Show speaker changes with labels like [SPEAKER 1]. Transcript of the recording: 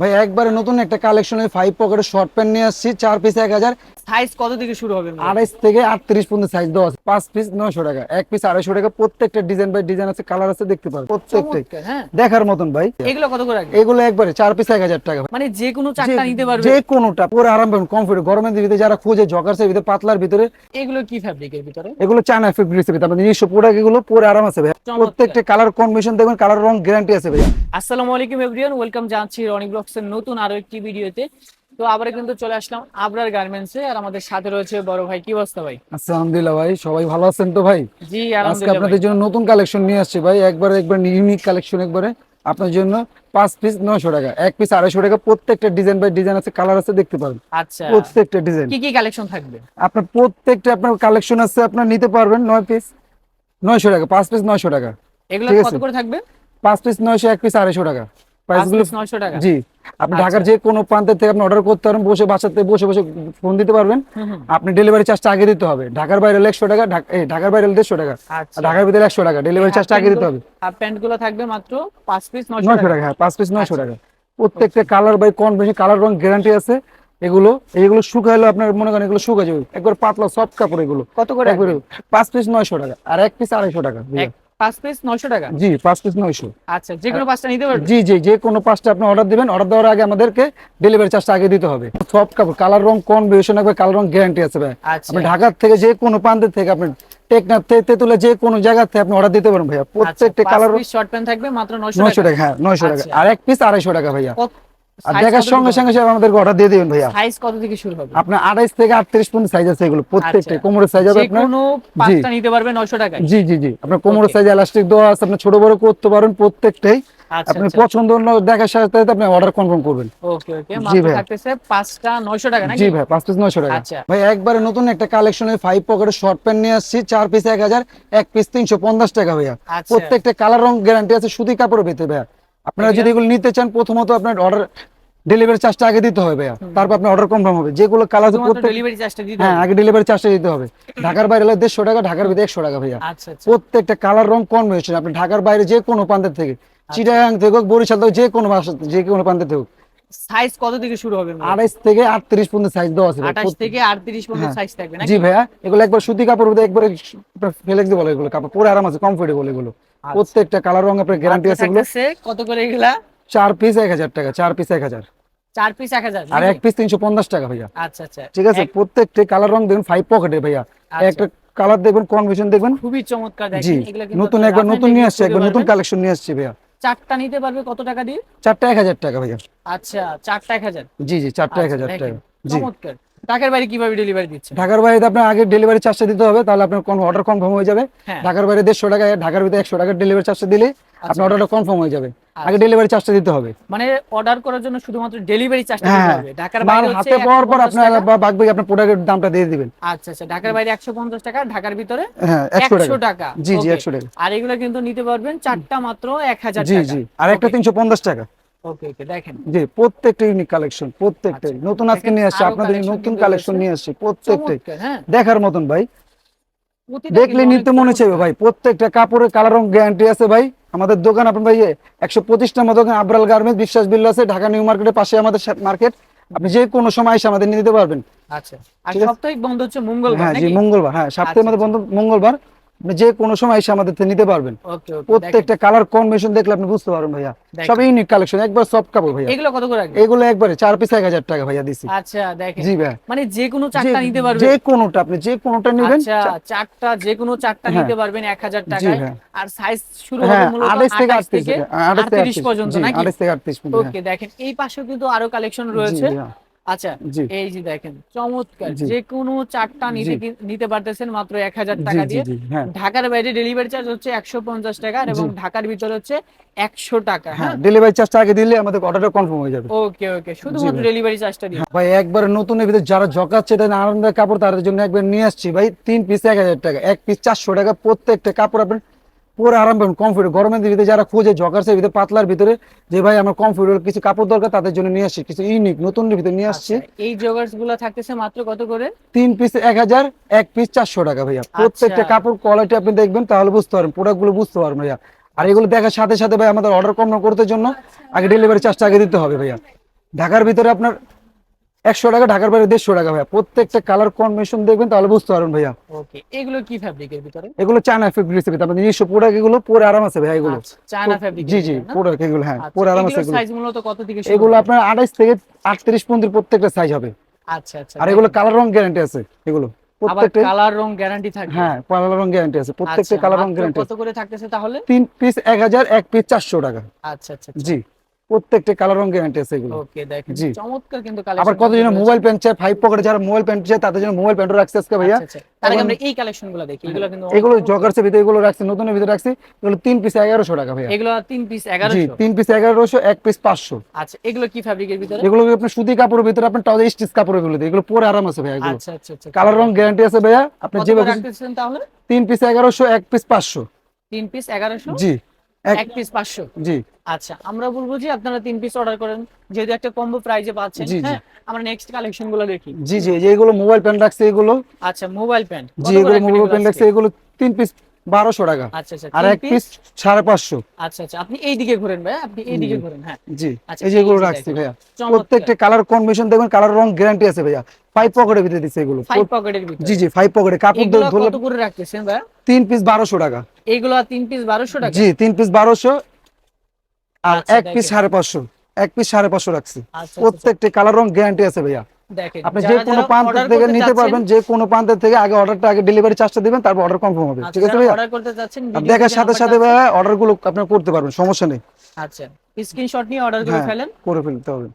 [SPEAKER 1] ভাই একবারে নতুন একটা কালেকশনের ফাইভ পকেটের শর্ট প্যান্ট নিয়ে আসছি চার পিস এক হাজার।
[SPEAKER 2] সাইজ কত থেকে শুরু হবে
[SPEAKER 1] আড়াইশ থেকে আটত্রিশ পর্যন্ত সাইজ দেওয়া আছে। পাঁচ পিস নয়শো টাকা এক পিস আড়াইশো টাকা। প্রত্যেকটা ডিজাইন বাই ডিজাইন আছে কালার আছে দেখতে পারবেন। প্রত্যেকটাই।
[SPEAKER 2] হ্যাঁ।
[SPEAKER 1] দেখার মতন ভাই।
[SPEAKER 2] এগুলো কত করে
[SPEAKER 1] এগুলো একবারে চার পিস এক হাজার টাকা।
[SPEAKER 2] মানে যে কোনো চারটা নিতে পারবে?
[SPEAKER 1] যে কোনোটা পুরো আরাম পাবেন কমফোর্ট গরমের ভিতরে যারা খোঁজে জকার্সের ভিতরে পাতলার ভিতরে।
[SPEAKER 2] এগুলো কি ফ্যাব্রিকের ভিতরে?
[SPEAKER 1] এগুলো চায়না ফেব্রিক্স ভিতরে নিজস্ব প্রোডাক্ট এগুলো পরে আরাম আছে ভাই প্রত্যেকটা কালার কম্বিনেশন দেখবেন কালার রং গ্যারান্টি আছে ভাই
[SPEAKER 2] আসসালামু আলাইকুম এভরিওয়ান ওয়েলকাম জানাচ্ছি রনি ব্লগস এর নতুন আরও একটি ভিডিওতে। তো আবার কিন্তু চলে আসলাম আবরার গার্মেন্টসে আর আমাদের সাথে রয়েছে বড় ভাই। কি অবস্থা ভাই?
[SPEAKER 1] আলহামদুলিল্লাহ ভাই সবাই ভালো আছেন তো ভাই?
[SPEAKER 2] জি
[SPEAKER 1] আজকে আপনাদের জন্য নতুন কালেকশন নিয়ে আসছি ভাই। একবারে একবার ইউনিক কালেকশন একবারে। আপনার জন্য পাঁচ পিস নয়শো টাকা এক পিস আড়াইশো টাকা। প্রত্যেকটা ডিজাইন বাই ডিজাইন আছে কালার আছে দেখতে পারবেন।
[SPEAKER 2] আচ্ছা।
[SPEAKER 1] প্রত্যেকটা ডিজাইন
[SPEAKER 2] কি কি কালেকশন থাকবে?
[SPEAKER 1] আপনার প্রত্যেকটা আপনার কালেকশন আছে আপনার নিতে পারবেন নয় পিস নয়শো টাকা পাঁচ পিস নয়শো টাকা।
[SPEAKER 2] এগুলো কত করে থাকবে?
[SPEAKER 1] পাঁচ পিস নয়শো এক পিস আড়াইশো টাকা। প্রাইসগুলো
[SPEAKER 2] 900 টাকা।
[SPEAKER 1] জি আপনি
[SPEAKER 2] আচ্ছা।
[SPEAKER 1] ঢাকার যে কোনো প্রান্তের থেকে আপনি অর্ডার করতে পারেন বসে বাসাতে বসে বসে ফোন দিতে পারবেন।
[SPEAKER 2] হুম, হুম।
[SPEAKER 1] আপনি ডেলিভারি চার্জটা আগে দিতে হবে। ঢাকার বাইরে একশো টাকা ঢাকার বাইরে দেড়শো টাকা।
[SPEAKER 2] আচ্ছা।
[SPEAKER 1] ঢাকার ভিতরে একশো টাকা। ডেলিভারি চার্জটা আগে দিতে হবে।
[SPEAKER 2] হাফ প্যান্টগুলো থাকবে মাত্র পাঁচ পিস নয়শো
[SPEAKER 1] নয়শো
[SPEAKER 2] টাকা।
[SPEAKER 1] হ্যাঁ পাঁচ পিস নয়শো
[SPEAKER 2] আচ্ছা।
[SPEAKER 1] টাকা। প্রত্যেকটা কালার বাই কালার রং গ্যারান্টি আছে। এগুলো এইগুলো শুকাইলো আপনার মনে করেন এগুলো শুকা যাবে একবার পাতলা সব কাপড় এগুলো।
[SPEAKER 2] কত করে?
[SPEAKER 1] পাঁচ পিস নয়শো টাকা। আর এক পিস আড়াইশো টাকা।
[SPEAKER 2] পাঁচ পিস নয়শো টাকা?
[SPEAKER 1] জি পাঁচ পিস নয়শো।
[SPEAKER 2] আচ্ছা যে কোনো পাঁচটা নিতে পারবে?
[SPEAKER 1] জি জি যে কোনো পাঁচটা আপনি অর্ডার দিবেন অর্ডার দেওয়ার আগে আমাদেরকে ডেলিভারি চার্জটা আগে দিতে হবে। সফট কাপড় কালার রং কোন বেশি থাকবে কালার রং গ্যারান্টি আছে ভাই।
[SPEAKER 2] আচ্ছা।
[SPEAKER 1] আপনি ঢাকার থেকে যে কোনো প্রান্তের থেকে আপনি টেকনাফ থেকে তেতুলে যে কোনো জায়গা থেকে আপনি অর্ডার দিতে পারেন ভাইয়া। প্রত্যেকটা কালার
[SPEAKER 2] শর্ট প্যান্ট থাকবে মাত্র নয়শো
[SPEAKER 1] নয়শো
[SPEAKER 2] টাকা।
[SPEAKER 1] টাকা হ্যাঁ নয়শো টাকা।
[SPEAKER 2] আচ্ছা।
[SPEAKER 1] আর এক পিস আড়াইশো টাকা ভাইয়া। আর দেখার সঙ্গে সঙ্গে সঙ্গে আমাদেরকে অর্ডার দিয়ে দিবেন ভাইয়া।
[SPEAKER 2] সাইজ কত থেকে শুরু হবে?
[SPEAKER 1] আপনার আড়াইশ থেকে আটত্রিশ পর্যন্ত সাইজ আছে এগুলো। প্রত্যেকটা
[SPEAKER 2] আচ্ছা।
[SPEAKER 1] কোমরের সাইজ হবে আপনার।
[SPEAKER 2] কোনো পাঁচটা নিতে পারবে নয়শো টাকায়।
[SPEAKER 1] জি জি জি। আপনার কোমরের সাইজ এলাস্টিক দেওয়া আছে আপনি ছোট বড় করতে পারেন প্রত্যেকটাই।
[SPEAKER 2] আচ্ছা
[SPEAKER 1] আপনি পছন্দ হলে দেখার সাথে আপনি অর্ডার কনফার্ম করবেন।
[SPEAKER 2] ওকে ওকে
[SPEAKER 1] জি ভাই।
[SPEAKER 2] থাকতেছে পাঁচটা নয়শো টাকা নাকি?
[SPEAKER 1] জি ভাই পিস নয়শো টাকা।
[SPEAKER 2] আচ্ছা।
[SPEAKER 1] ভাই একবারে নতুন একটা কালেকশনের ফাইভ পকেটের শর্ট প্যান্ট নিয়ে আসছি চার পিস এক হাজার এক পিস তিনশো পঞ্চাশ টাকা ভাইয়া।
[SPEAKER 2] আচ্ছা।
[SPEAKER 1] প্রত্যেকটা কালার রং গ্যারান্টি আছে সুতি কাপড়ের ভিতরে ভাইয়া। আপনারা যদি এগুলো নিতে চান প্রথমত আপনার অর্ডার ডেলিভারি চার্জটা আগে দিতে হবে ভাইয়া। তারপর আপনার অর্ডার কনফার্ম হবে। যেগুলো কালার
[SPEAKER 2] ডেলিভারি চার্জটা দিতে
[SPEAKER 1] হ্যাঁ আগে ডেলিভারি চার্জটা দিতে হবে। ঢাকার বাইরে হলে দেড়শো টাকা ঢাকার ভিতরে একশো টাকা ভাইয়া।
[SPEAKER 2] আচ্ছা আচ্ছা।
[SPEAKER 1] প্রত্যেকটা কালার রং কনভেনশন আপনি ঢাকার বাইরে যে কোনো প্রান্তের থেকে
[SPEAKER 2] আচ্ছা।
[SPEAKER 1] চিটাগাং থেকে হোক বরিশাল থেকে যে কোনো যে কোনো প্রান্তের থেকে হোক।
[SPEAKER 2] সাইজ কত থেকে শুরু হবে
[SPEAKER 1] আড়াইশ থেকে আটত্রিশ পর্যন্ত সাইজ দেওয়া আছে ভাই।
[SPEAKER 2] আঠাশ থেকে আটত্রিশ পর্যন্ত
[SPEAKER 1] হ্যাঁ।
[SPEAKER 2] সাইজ থাকবে
[SPEAKER 1] জি ভাইয়া এগুলো একবার সুতি কাপড় মধ্যে একবার ফেলেক্স বলে এগুলো। কাপড় পরে আরাম আছে কমফোর্টেবল এগুলো। প্রত্যেকটা কালার রং আপনার গ্যারান্টি আছে এগুলো।
[SPEAKER 2] কত করে এগুলা?
[SPEAKER 1] চার পিস এক হাজার টাকা চার পিস এক হাজার।
[SPEAKER 2] চার পিস এক হাজার
[SPEAKER 1] আর এক পিস তিনশো পঞ্চাশ টাকা ভাইয়া।
[SPEAKER 2] আচ্ছা আচ্ছা।
[SPEAKER 1] ঠিক আছে প্রত্যেকটা কালার রং দেখবেন ফাইভ পকেটে ভাইয়া।
[SPEAKER 2] আচ্ছা।
[SPEAKER 1] একটা কালার দেখবেন কনভেনশন দেখবেন
[SPEAKER 2] খুবই চমৎকার
[SPEAKER 1] জি
[SPEAKER 2] দেখেন
[SPEAKER 1] নতুন একবার নতুন নিয়ে আসছে একবার নতুন কালেকশন নিয়ে আসছে ভাইয়া।
[SPEAKER 2] চারটা নিতে পারবে কত টাকা দিয়ে?
[SPEAKER 1] চারটা এক হাজার টাকা ভাইয়া।
[SPEAKER 2] আচ্ছা চারটা এক হাজার।
[SPEAKER 1] জি জি চারটা এক
[SPEAKER 2] আচ্ছা,
[SPEAKER 1] হাজার টাকা। জি।
[SPEAKER 2] চমৎকার। ঢাকার বাইরে কীভাবে ডেলিভারি দিচ্ছে
[SPEAKER 1] ঢাকার বাইরে আপনার আগে ডেলিভারি চার্জটা দিতে হবে তাহলে আপনার কোন অর্ডার কনফার্ম হয়ে যাবে।
[SPEAKER 2] হ্যাঁ।
[SPEAKER 1] ঢাকার বাইরে দেড়শো টাকা ঢাকার ভিতরে একশো টাকার ডেলিভারি চার্জটা দিলে আপনার অর্ডারটা কনফার্ম হয়ে যাবে। আগে ডেলিভারি চার্জটা দিতে হবে।
[SPEAKER 2] মানে অর্ডার করার জন্য শুধুমাত্র ডেলিভারি চার্জটা
[SPEAKER 1] হ্যাঁ
[SPEAKER 2] দিতে হবে। ঢাকার বাইরে হচ্ছে
[SPEAKER 1] হাতে পাওয়ার পর
[SPEAKER 2] 150
[SPEAKER 1] আপনার
[SPEAKER 2] টাকা।
[SPEAKER 1] বাকি আপনার প্রোডাক্টের দামটা দিয়ে দিবেন।
[SPEAKER 2] আচ্ছা আচ্ছা ঢাকার বাইরে একশো পঞ্চাশ টাকা ঢাকার ভিতরে
[SPEAKER 1] হ্যাঁ একশো
[SPEAKER 2] একশো
[SPEAKER 1] টাকা।
[SPEAKER 2] টাকা।
[SPEAKER 1] জি জি
[SPEAKER 2] Okay.
[SPEAKER 1] একশো টাকা।
[SPEAKER 2] আর এগুলো কিন্তু নিতে পারবেন চারটা মাত্র এক হাজার
[SPEAKER 1] জি জি আর একটা তিনশো পঞ্চাশ টাকা।
[SPEAKER 2] ওকে ওকে দেখেন।
[SPEAKER 1] জি প্রত্যেকটা ইউনিক কালেকশন প্রত্যেকটাই
[SPEAKER 2] আচ্ছা।
[SPEAKER 1] নতুন আজকে নিয়ে আসছে আপনাদের নতুন কালেকশন নিয়ে আসছে প্রত্যেকটাই।
[SPEAKER 2] হ্যাঁ।
[SPEAKER 1] দেখার মতন ভাই। দেখলে নিতে মনে চাইবে ভাই। প্রত্যেকটা কাপড়ের কালার রং গ্যারান্টি আছে ভাই। আমাদের দোকান আপনার ভাই একশো পঁচিশ নম্বর দোকান আবরাল গার্মেন্টস বিশ্বাস বিল্লা আছে ঢাকা নিউ মার্কেটের পাশে আমাদের মার্কেট। আপনি যে কোনো সময় এসে আমাদের নিয়ে দিতে পারবেন।
[SPEAKER 2] আচ্ছা। আর সপ্তাহিক বন্ধ হচ্ছে মঙ্গলবার
[SPEAKER 1] হ্যাঁ জি মঙ্গলবার হ্যাঁ সপ্তাহের
[SPEAKER 2] আমাদের
[SPEAKER 1] মধ্যে বন্ধ মঙ্গলবার। আপনি যে কোনো সময় এসে আমাদের থেকে নিতে পারবেন। প্রত্যেকটা কালার কম্বিনেশন দেখলে আপনি বুঝতে পারবেন ভাইয়া। সব ইউনিক কালেকশন একবার সব কাপড় ভাইয়া।
[SPEAKER 2] এগুলো কত করে
[SPEAKER 1] এগুলো একবারে চার পিস এক হাজার টাকা ভাইয়া দিছি।
[SPEAKER 2] আচ্ছা দেখেন।
[SPEAKER 1] জি ভাইয়া।
[SPEAKER 2] মানে যে কোনো চারটা নিতে পারবে
[SPEAKER 1] যে কোনোটা আপনি যে কোনোটা নেবেন
[SPEAKER 2] আচ্ছা চারটা যে কোনো চারটা
[SPEAKER 1] হ্যাঁ।
[SPEAKER 2] নিতে পারবেন এক হাজার টাকায়।
[SPEAKER 1] হ্যাঁ।
[SPEAKER 2] আর সাইজ শুরু হবে
[SPEAKER 1] হ্যাঁ
[SPEAKER 2] মূলত
[SPEAKER 1] থেকে
[SPEAKER 2] 28
[SPEAKER 1] আটত্রিশ
[SPEAKER 2] থেকে
[SPEAKER 1] আঠাশ থেকে
[SPEAKER 2] 38 পর্যন্ত নাকি?
[SPEAKER 1] থেকে আটত্রিশ পর্যন্ত হ্যাঁ।
[SPEAKER 2] ওকে দেখেন। এই পাশেও কিন্তু আরও কালেকশন রয়েছে। আচ্ছা এই যে দেখেন চমৎকার। যে কোনো চারটা নিতে নিতে পারতেছেন মাত্র এক হাজার টাকা দিয়ে।
[SPEAKER 1] হ্যাঁ।
[SPEAKER 2] ঢাকার বাইরে ডেলিভারি চার্জ হচ্ছে একশো পঞ্চাশ টাকা এবং ঢাকার ভিতরে হচ্ছে একশো টাকা
[SPEAKER 1] হ্যাঁ
[SPEAKER 2] হ্যাঁ?
[SPEAKER 1] ডেলিভারি চার্জটা আগে দিলে আমাদের অর্ডারটা কনফার্ম হয়ে যাবে।
[SPEAKER 2] ওকে ওকে শুধুমাত্র ডেলিভারি চার্জটা দিন
[SPEAKER 1] ভাই একবার নতুনের ভিতরে যারা জকাচ্ছে তাদের আনন্দের কাপড় তাদের জন্য একবার নিয়ে আসছি ভাই তিন পিস এক হাজার টাকা এক পিস চারশো টাকা প্রত্যেকটা কাপড় আপনার পুরো আরাম পাবেন কমফোর্ট গরমের ভিতরে যারা খোঁজে জকার্সের ভিতরে পাতলার ভিতরে যে ভাই আমার কমফোর্টেবল কিছু কাপড় দরকার তাদের জন্য নিয়ে আসছি। কিছু ইউনিক নতুন ভিতরে নিয়ে আসছি।
[SPEAKER 2] আচ্ছা, এই জগার্সগুলো থাকতেছে মাত্র কত করে?
[SPEAKER 1] তিন পিস এক হাজার এক পিস চারশো টাকা ভাইয়া। প্রত্যেকটা কাপড় কোয়ালিটি আপনি দেখবেন তাহলে বুঝতে পারবেন প্রোডাক্টগুলো বুঝতে পারবেন ভাইয়া। আর এগুলো দেখার সাথে সাথে ভাই আমাদের অর্ডার কম করতে জন্য আগে ডেলিভারি চার্জটা আগে দিতে হবে ভাইয়া। ঢাকার ভিতরে আপনার একশো টাকা ঢাকার বাইরে দেড়শো টাকা ভাইয়া। প্রত্যেকটা কালার কম্বিনেশন দেখবেন তাহলে বুঝতে পারবেন ভাইয়া।
[SPEAKER 2] ওকে এগুলো কি ফ্যাব্রিকের ভিতরে?
[SPEAKER 1] এগুলো চায়না ফেব্রিক রেসিপি তারপরে নিজস্ব প্রোডাক্ট এগুলো পরে আরাম আছে ভাইয়া এগুলো।
[SPEAKER 2] চায়না ফ্যাব্রিক
[SPEAKER 1] জি জি প্রোডাক্ট এগুলো হ্যাঁ পরে আরাম আছে এগুলো।
[SPEAKER 2] সাইজ মূলত কত থেকে শুরু
[SPEAKER 1] এগুলো আপনার আঠাইশ থেকে আটত্রিশ পর্যন্ত প্রত্যেকটা সাইজ হবে।
[SPEAKER 2] আচ্ছা আচ্ছা
[SPEAKER 1] আর এগুলো কালার রং গ্যারান্টি আছে এগুলো। প্রত্যেকটা
[SPEAKER 2] কালার রং গ্যারান্টি থাকবে
[SPEAKER 1] হ্যাঁ কালার রং গ্যারান্টি আছে। প্রত্যেকটা
[SPEAKER 2] আচ্ছা,
[SPEAKER 1] কালার রং গ্যারান্টি
[SPEAKER 2] কত করে থাকতেছে তাহলে?
[SPEAKER 1] তিন পিস এক হাজার এক পিস চারশো টাকা।
[SPEAKER 2] আচ্ছা আচ্ছা।
[SPEAKER 1] জি। প্রত্যেকটা কালার রং গ্যারান্টি আছে এগুলো।
[SPEAKER 2] ওকে দেখেন। চমৎকার কিন্তু কালেকশন
[SPEAKER 1] আবার কত জন মোবাইল প্যান্ট চায় ফাইভ পকেটে যারা মোবাইল প্যান্ট চায় তাদের জন্য মোবাইল প্যান্টও রাখছে আজকে ভাইয়া।
[SPEAKER 2] আচ্ছা, তার আগে
[SPEAKER 1] এবং-
[SPEAKER 2] আমরা এই কালেকশনগুলো দেখি এগুলো কিন্তু
[SPEAKER 1] এগুলো। জগার্সের ভিতরে এগুলো রাখছি নতুনের ভিতরে রাখছি এগুলো তিন পিস এগারোশো টাকা ভাইয়া।
[SPEAKER 2] এগুলো তিন পিস
[SPEAKER 1] 1100
[SPEAKER 2] জি
[SPEAKER 1] তিন পিস এগারোশো এক পিস পাঁচশো।
[SPEAKER 2] আচ্ছা এগুলো কি ফ্যাব্রিকের ভিতরে?
[SPEAKER 1] এগুলো আপনার সুতি কাপড়ের ভিতরে আপনার টাউজ স্টিচ কাপড়ের ভিতরে এগুলো পরে আরাম আছে ভাইয়া এগুলো।
[SPEAKER 2] আচ্ছা আচ্ছা আচ্ছা।
[SPEAKER 1] কালার রং গ্যারান্টি আছে ভাইয়া আপনি যেভাবে
[SPEAKER 2] রাখতেছেন তাহলে?
[SPEAKER 1] তিন পিস এগারোশো এক পিস পাঁচশো।
[SPEAKER 2] তিন পিস এগারোশো?
[SPEAKER 1] জি। এক
[SPEAKER 2] পিস পাঁচশো।
[SPEAKER 1] জি।
[SPEAKER 2] আচ্ছা আমরা বলব যে আপনারা তিন পিস অর্ডার করেন। যেহেতু একটা কম্বো প্রাইজে পাচ্ছেন। হ্যাঁ আমরা নেক্সট কালেকশনগুলো দেখি।
[SPEAKER 1] জি জি যেইগুলো মোবাইল প্যান্ট রাখছে এগুলো।
[SPEAKER 2] আচ্ছা মোবাইল প্যান্ট
[SPEAKER 1] জি এগুলো মোবাইল প্যান্ট রাখছে? এগুলো তিন পিস বারোশো টাকা।
[SPEAKER 2] আচ্ছা আচ্ছা
[SPEAKER 1] আর এক পিস সাড়ে পাঁচশো।
[SPEAKER 2] আচ্ছা আচ্ছা আপনি ঘুরেন ভাই আপনি ঘুরেন হ্যাঁ।
[SPEAKER 1] জি
[SPEAKER 2] আচ্ছা,
[SPEAKER 1] এই যে এগুলো রাখছি ভাইয়া। প্রত্যেকটা কালার কম্বিনেশন দেখবেন কালার রং গ্যারান্টি আছে ভাইয়া। ফাইভ পকেটের ভিতরে দিচ্ছে এগুলো।
[SPEAKER 2] ফাইভ পকেটের ভিতরে।
[SPEAKER 1] জি জি ফাইভ পকেটে কাপড় ধরলে
[SPEAKER 2] কত করে রাখতেছেন ভাই
[SPEAKER 1] তিন পিস বারোশো টাকা।
[SPEAKER 2] এইগুলো তিন পিস বারোশো টাকা?
[SPEAKER 1] জি তিন পিস বারোশো। আর এক পিস সাড়ে পাঁচশো। এক পিস সাড়ে পাঁচশো রাখছি। প্রত্যেকটা কালার রং গ্যারান্টি আছে ভাইয়া। আপনি যে কোনো প্রান্ত থেকে নিতে পারবেন যে কোনো প্রান্ত থেকে আগে অর্ডারটা আগে ডেলিভারি চার্জটা দিবেন তারপর অর্ডার কনফার্ম হবে।
[SPEAKER 2] আচ্ছা,
[SPEAKER 1] ঠিক আছে ভাইয়া? দেখার সাথে সাথে ভাইয়া অর্ডারগুলো আপনি করতে পারবেন সমস্যা নেই।
[SPEAKER 2] আচ্ছা স্ক্রিনশট নিয়ে অর্ডার করে
[SPEAKER 1] হ্যাঁ
[SPEAKER 2] ফেলেন।
[SPEAKER 1] করে ফেলতে হবে।